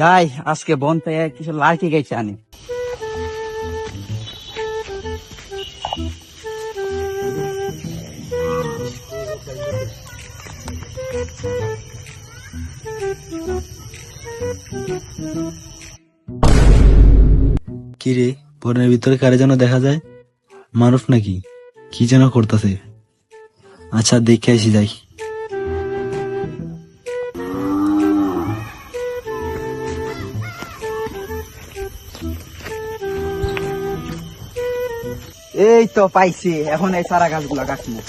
যাই, আজকে বন থেকে কিছু লাঠি গেছে আনি। কি রে, বনের ভিতরে কারে যেন দেখা যায়? মানুষ নাকি? কি যেন করতেছে? আচ্ছা দেখে আসি, যাই। এই তো পাইছি এখন এই সারা গাছগুলা কাটবো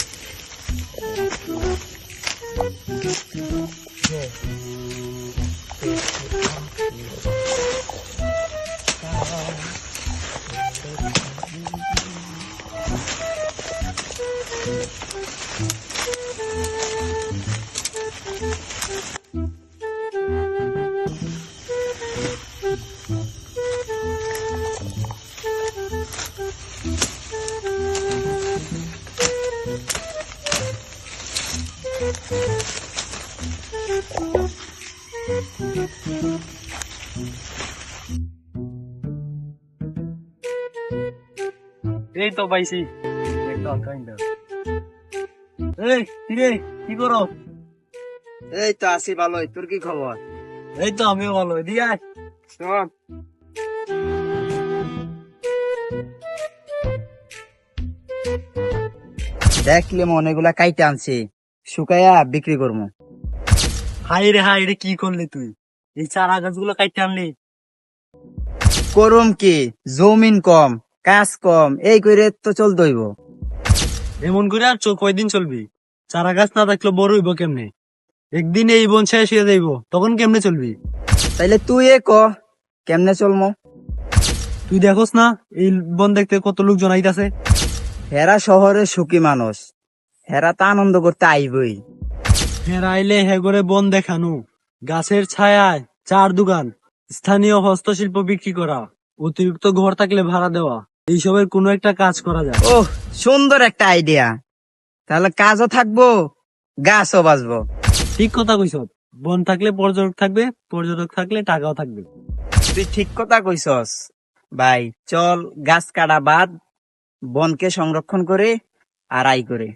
এই তো পাইছি। এই কিরে কি করো? এই তো আছি ভালোই তোর কি খবর? এই তো আমিও ভালো এদিকে আয়। চল দেখলে অনেকগুলা কাইটে আনছি। শুকাইয়া বিক্রি করব হাই রে হাই রে কি করলি তুই? এই চারা গাছগুলো কাটতে আনলি। করম কি? জমিন কম কাজ কম এই করে তো চলতে হইব। এমন করে আর চো- কয়দিন চলবি? চারা গাছ না থাকলে বড় হইব কেমনে? একদিন এই বন শেষ হয়ে যাইব তখন কেমনে চলবি? তাইলে তুই এ ক কেমনে চলমো? তুই দেখোস না এই বন দেখতে কত লোকজন আইতাছে। হেরা শহরে সুখী মানুষ। হেরা তা আনন্দ করতে আইবই। ফের আইলে হে করে বন দেখানো। গাছের ছায়ায় চার দোকান। স্থানীয় হস্তশিল্প বিক্রি করা। অতিরিক্ত ঘর থাকলে ভাড়া দেওয়া। এইসবের কোনো একটা কাজ করা যায়। ও সুন্দর একটা আইডিয়া তাহলে কাজও থাকব গাছও বাঁচবো। ঠিক কথা কইস বন থাকলে পর্যটক থাকবে পর্যটক থাকলে টাকাও থাকবে। তুই ঠিক কথা কইছস। ভাই চল গাছ কাটা বাদ বনকে সংরক্ষণ করে আর আই করে।